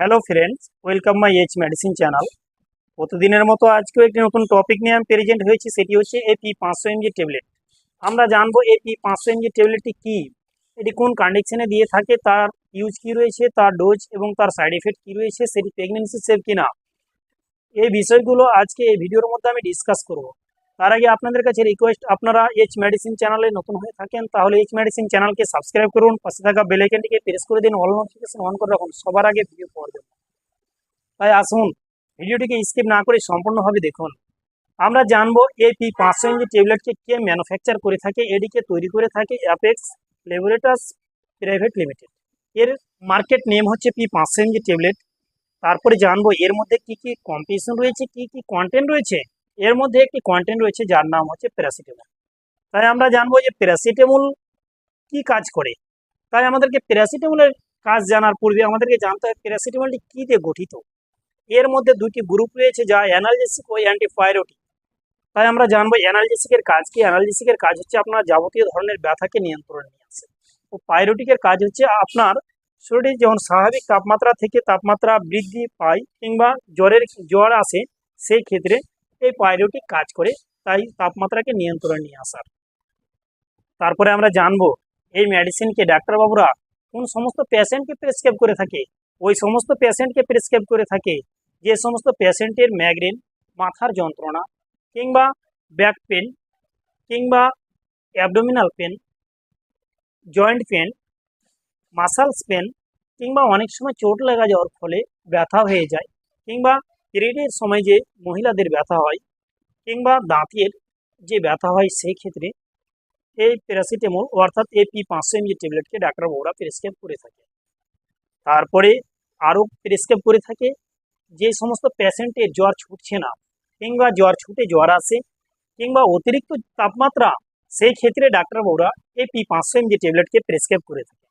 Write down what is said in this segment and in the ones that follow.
Hello friends welcome my H medicine channel প্রতিদিনের মতো আজকেও একটি নতুন টপিক নিয়ে আমি প্রেজেন্ট হয়েছি, সেটি হচ্ছে এপি পাঁচশো এমজি ট্যাবলেট আমরা জানব এপি পাঁচশো এমজি ট্যাবলেটটি কী, এটি কোন কন্ডিশনে দিয়ে থাকে, তার ইউজ কী রয়েছে, তার ডোজ এবং তার সাইড এফেক্ট কী রয়েছে, সেটি প্রেগনেন্সি সেভ কিনা। এই বিষয়গুলো আজকে এই ভিডিওর মধ্যে আমি ডিসকাস করব। তার আগে আপনাদের কাছে রিকোয়েস্ট আপনারা এইচ মেডিসিন চ্যানেলে নতুন হয়ে থাকেন, তাহলে এইচ মেডিসিন চ্যানেলকে সাবস্ক্রাইব করুন, পাশে থাকা বেল আইকনটিকে প্রেস করে দিন অল নোটিফিকেশন অন করে রাখুন, সবার আগে ভিডিও পাওয়ার জন্য। তাই আসুন ভিডিওটিকে স্কিপ না করে সম্পূর্ণভাবে দেখুন। আমরা জানব এই পি পাঁচশো এমজি ট্যাবলেটকে কে ম্যানুফ্যাকচার করে থাকে এটিকে তৈরি করে থাকে অ্যাপেক্স ল্যাবরেটার্স প্রাইভেট লিমিটেড এর মার্কেট নেম হচ্ছে পি পাঁচশো এমজি ট্যাবলেট তারপরে জানব এর মধ্যে কি কি কম্পিটিশন রয়েছে, কি কি কন্টেন্ট রয়েছে এর মধ্যে একটি কন্টেন্ট রয়েছে যার নাম হচ্ছে প্যারাসিটামল তাই আমরা জানব যে প্যারাসিটামল কি কাজ করে? তাই আমাদেরকে প্যারাসিটামলের কাজ জানার পূর্বে আমাদেরকে জানতে হয় প্যারাসিটামলটি কী দিয়ে গঠিত? এর মধ্যে দুটি গ্রুপ রয়েছে যা অ্যানালজেসিক ও অ্যান্টিপাইরোটিক তাই আমরা জানব অ্যানালজেসিকের কাজ কি? অ্যানালজেসিকের কাজ হচ্ছে আপনার যাবতীয় ধরনের ব্যথাকে নিয়ন্ত্রণে নিয়ে আসে। ও পাইরোটিকের কাজ হচ্ছে আপনার শরীরে যখন স্বাভাবিক তাপমাত্রা থেকে তাপমাত্রা বৃদ্ধি পায় কিংবা জ্বরের জ্বর আসে, সেই ক্ষেত্রে এই পাইরোটিক কাজ করে, তাই তাপমাত্রাকে নিয়ন্ত্রণে নিয়ে আসার। তারপরে আমরা জানব, এই মেডিসিনকে ডাক্তারবাবুরা কোন সমস্ত পেশেন্টকে প্রেসক্রাইব করে থাকে? ওই সমস্ত পেশেন্টকে প্রেসক্রাইব করে থাকে যে সমস্ত পেশেন্টের ম্যাগ্রেন মাথার যন্ত্রণা, কিংবা ব্যাক পেন কিংবা abdominal pain joint pain muscles pain কিংবা অনেক সময় চোট লাগা যাওয়ার ফলে ব্যথা হয়ে যায়, কিংবা পিরিয়ডের সময় যে মহিলাদের ব্যথা হয় কিংবা দাঁতের যে ব্যথা হয়, সেই ক্ষেত্রে এই প্যারাসিটামল অর্থাৎ এপি পাঁচশো এমজি ট্যাবলেটকে ডাক্তারবাবুরা প্রেসক্রাইব করে থাকে। তারপরে আরও প্রেসক্রাইব করে থাকে যে সমস্ত পেশেন্টের জ্বর ছুটছে না কিংবা জ্বর ছুটে জ্বর আসে কিংবা অতিরিক্ত তাপমাত্রা, সেই ক্ষেত্রে ডাক্তারবাবুরা এই পি পাঁচশো এমজি ট্যাবলেটকে প্রেসক্রাইব করে থাকে।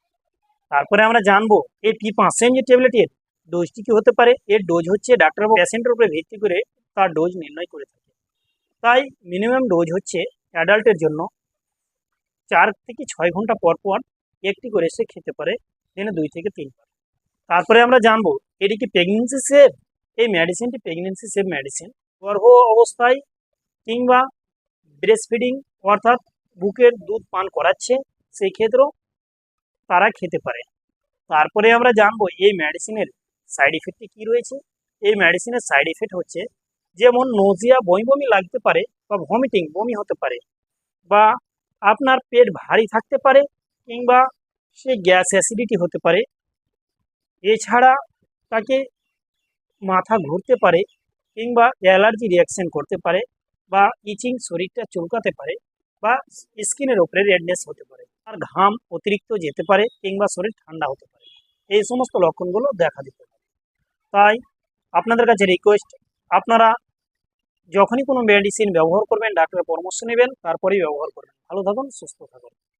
তারপরে আমরা জানব এই পি পাঁচশো এমজি ট্যাবলেটের ডোজটি কী হতে পারে? এর ডোজ হচ্ছে ডাক্তারবাবু পেশেন্টের উপরে ভিত্তি করে তার ডোজ নির্ণয় করে থাকে। তাই মিনিমাম ডোজ হচ্ছে অ্যাডাল্টের জন্য চার থেকে ছয় ঘণ্টা পর পর একটি করে সে খেতে পারে, দিনে দুই থেকে তিনবার। তারপরে আমরা জানব, এটি কি প্রেগনেন্সি সেভ এই মেডিসিনটি প্রেগনেন্সি সেভ মেডিসিন গর্ভ অবস্থায় কিংবা ব্রেস্ট ফিডিং অর্থাৎ বুকের দুধ পান করাচ্ছে, সেই ক্ষেত্রেও তারা খেতে পারে। তারপরে আমরা জানব, এই মেডিসিনের সাইড ইফেক্টটি কী রয়েছে? এই মেডিসিনের সাইড ইফেক্ট হচ্ছে যেমন নোজিয়া বমি বমি লাগতে পারে বা ভমিটিং বমি হতে পারে বা আপনার পেট ভারী থাকতে পারে কিংবা সে গ্যাস অ্যাসিডিটি হতে পারে। এছাড়া তাকে মাথা ঘুরতে পারে কিংবা অ্যালার্জি রিয়াকশন করতে পারে বা ইচিং শরীরটা চুলকাতে পারে বা স্কিনের ওপরে রেডনেস হতে পারে, আর ঘাম অতিরিক্ত যেতে পারে কিংবা শরীর ঠান্ডা হতে পারে। এই সমস্ত লক্ষণগুলো দেখা দিতে পারে। তাই আপনাদের কাছে রিকোয়েস্ট আপনারা যখনই কোনো মেডিসিন ব্যবহার করবেন ডাক্তারের পরামর্শ নেবেন, তারপরেই ব্যবহার করবেন। ভালো থাকুন, সুস্থ থাকুন।